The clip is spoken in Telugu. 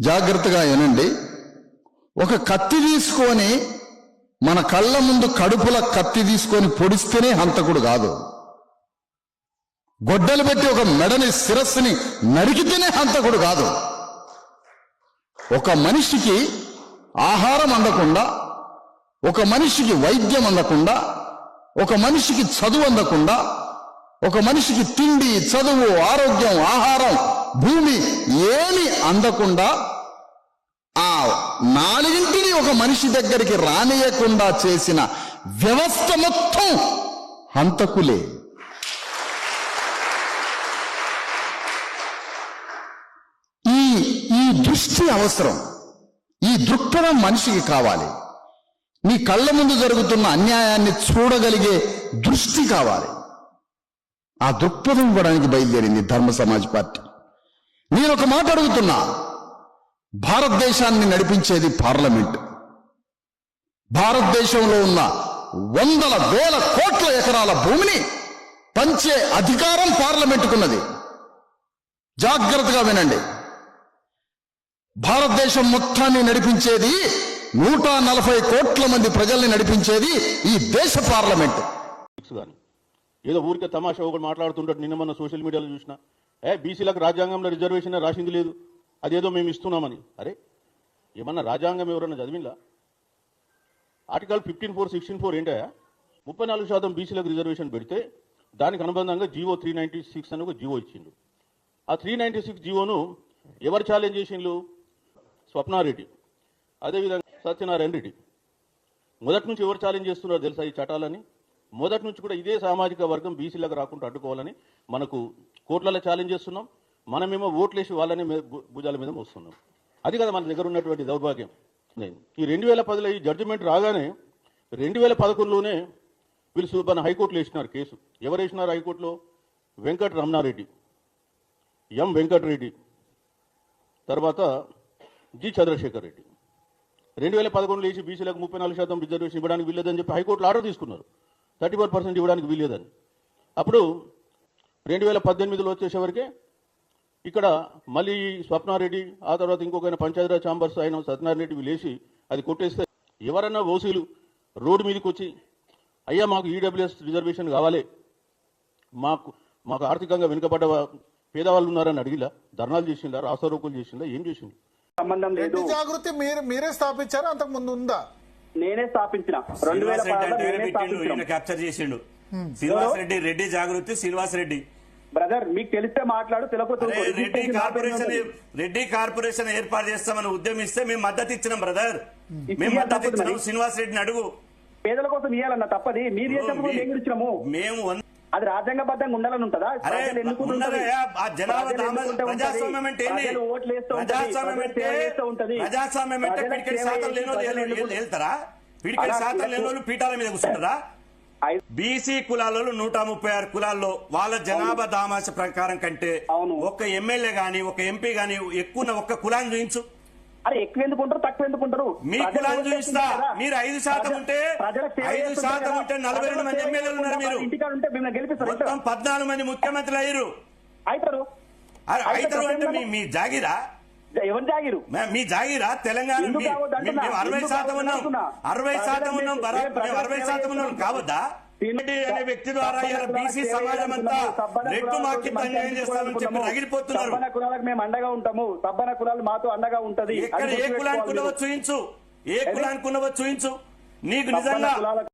జాగ్రత్తగా వినండి. ఒక కత్తి తీసుకొని మన కళ్ళ ముందు కడుపుల కత్తి తీసుకొని పొడిస్తేనే హంతకుడు కాదు. గొడ్డలు పెట్టి ఒక మెడని శిరస్సుని నరికితేనే హంతకుడు కాదు. ఒక మనిషికి ఆహారం అందకుండా ఒక మనిషికి వైద్యం అందకుండా ఒక మనిషికి చదువు అందకుండా ఒక మనిషికి తిండి చదువు ఆరోగ్యం ఆహారం భూమి ఏమి అందకుండా ఆ నాలుగింటిని ఒక మనిషి దగ్గరికి రానియకుండా చేసిన వ్యవస్థ మొత్తం హంతకులే. ఈ ఈ దృష్టి అవసరం ఈ దృక్పథం మనిషికి కావాలి. నీ కళ్ళ ముందు జరుగుతున్న అన్యాయాన్ని చూడగలిగే దృష్టి కావాలి. ఆ దృక్పథం ఇవ్వడానికి బయలుదేరింది ధర్మ సమాజ్ పార్టీ. నేను ఒక మాట అడుగుతున్నా. భారతదేశాన్ని నడిపించేది పార్లమెంట్. భారతదేశంలో ఉన్న వందల వేల కోట్ల ఎకరాల భూమిని పంచే అధికారం పార్లమెంటుకున్నది. జాగ్రత్తగా వినండి. భారతదేశం మొత్తాన్ని నడిపించేది నూట నలభై కోట్ల మంది ప్రజల్ని నడిపించేది ఈ దేశ పార్లమెంట్. ఏదో ఊరికే తమాషా ఒకటి మాట్లాడుతుంటాడు నిన్న మన సోషల్ మీడియాలో చూసినా. ఏ బీసీలకు రాజ్యాంగంలో రిజర్వేషన్ రాసింది లేదు. అదేదో మేము ఇస్తున్నామని. అరే ఏమన్నా రాజ్యాంగం ఎవరన్నా చదివిందా? Article fifteen four sixteen four ఏంటయా ముప్పై నాలుగు శాతం బీసీలకు రిజర్వేషన్ పెడితే దానికి అనుబంధంగా జీవో త్రీ నైంటీ సిక్స్ అని ఒక జీవో ఇచ్చిండు. ఆ త్రీ నైంటీ సిక్స్ జీవోను ఎవరు ఛాలెంజ్ చేసిండ్రు స్వప్నారెడ్డి అదేవిధంగా సత్యనారాయణ రెడ్డి. మొదటి నుంచి ఎవరు ఛాలెంజ్ చేస్తున్నారో తెలుసా ఈ చట్టాలని మొదటి నుంచి కూడా ఇదే సామాజిక వర్గం బీసీలకు రాకుండా అడ్డుకోవాలని మనకు కోర్టులలో ఛాలెంజ్ చేస్తున్నాం. మనమేమో ఓట్లేసి వాళ్ళని భుజాల మీద మోస్తున్నాం. అది కదా మన దగ్గర ఉన్నటువంటి దౌర్భాగ్యం. ఈ రెండు వేల పదిలో ఈ జడ్జిమెంట్ రాగానే రెండు వేల పదకొండులోనే వీళ్ళు మన హైకోర్టులో వేసినారు కేసు. ఎవరు వేసినారు హైకోర్టులో? వెంకట రమణారెడ్డి. ఎం వెంకటరెడ్డి. తర్వాత జి చంద్రశేఖర్ రెడ్డి. రెండు వేల పదకొండులో వేసి బీసీలకు ముప్పై నాలుగు శాతం రిజర్వేషన్ ఇవ్వడానికి వీల్లేదని చెప్పి హైకోర్టులో ఆర్డర్ తీసుకున్నారు. థర్టీ ఫోర్ పర్సెంట్ ఇవ్వడానికి వీల్లేదని. అప్పుడు రెండు వేల పద్దెనిమిదిలో వచ్చేసేవరకే ఇక్కడ మళ్ళీ స్వప్నారెడ్డి ఆ తర్వాత ఇంకొక పంచాయతీరాజ్ ఛాంబర్స్ ఆయన సత్యనారాయణ రెడ్డి వీళ్ళు అది కొట్టేస్తే ఎవరన్నా ఓసీలు రోడ్డు మీదకి వచ్చి అయ్యా మాకు ఈడబ్ల్యూఎస్ రిజర్వేషన్ కావాలి. మాకు మాకు ఆర్థికంగా వెనుకబడ్డ పేదవాళ్ళు ఉన్నారని అడిగిలా ధర్నాలు చేసిందా రాస్తారోకులు చేసిందా ఏం చేసింది? సంబంధం లేదు. రెడ్డి జాగృతి మీరు మీరే స్థాపించారా? అంతకు ముందు ఉందా? నేనే స్థాపించిన. రెండు వేల క్యాప్చర్ చేసిండు. శ్రీనివాస్ రెడ్డి రెడ్డి జాగృతి శ్రీనివాస్ రెడ్డి బ్రదర్ మీకు తెలిస్తే మాట్లాడు. రెడ్డి కార్పొరేషన్. రెడ్డి కార్పొరేషన్ ఏర్పాటు చేస్తామని ఉద్యమిస్తే మేము మద్దతు ఇచ్చినాం బ్రదర్ మేము మద్దతు తప్పదు ఇచ్చినాం. శ్రీనివాస్ రెడ్డిని అడుగు. పేదల కోసం ఇవ్వాలన్న తప్పది. మీరు చేసినప్పుడు మేము ఇచ్చినాము మేము అది రాజ్యాంగబద్ధంగా ఉండాలని ఉంటుందా. ప్రజాస్వామ్యం అంటే సేవ శాతం లేని వాళ్ళు పీఠాల మీద కూర్చుంటారా? బీసీ కులాలలో నూట ముప్పై ఆరు కులాల్లో వాళ్ళ జనాభా దామాష ప్రకారం కంటే. ఒక ఎమ్మెల్యే గాని ఒక ఎంపీ గాని ఎక్కువ ఒక్క కులాన్ని చూపించు అరే ఎక్కువ ఎందుకుంటారు తక్కువ ఎందుకుంటారు మీ కులాన్ని చూపిస్తా. మీరు ఐదు శాతం ఉంటే ఐదు శాతం. ఉంటే నలభై రెండు మంది ఎమ్మెల్యేలు ఉన్నారు మీరు. మొత్తం పద్నాలుగు మంది ముఖ్యమంత్రులు అయ్యారు. అవుతారు అంటే మీ జాగిరా? ఎవరు జాగిరు? మే- జాగిరా? తెలంగాణ? మేము అరవై శాతం ఉన్నాం? అరవై శాతం ఉన్నాం మేము అరవై శాతం ఉన్నాం. కావద్దా? అనే వ్యక్తి ద్వారా ఇలా బీసీ సమాజం అంతా రెడ్డు మాకి అన్యాయం చేస్తామని చెప్పి రగిలిపోతున్నారు సబ్బన కులాలకు మేము అండగా ఉంటాము. సబ్బన కులాలు మాతో అండగా ఉంటది ఎక్కడ ఏ కులానికి ఉన్నవో. చూయించు. ఏ కులానికి ఉన్నవో చూయించు. నీకు నిజంగా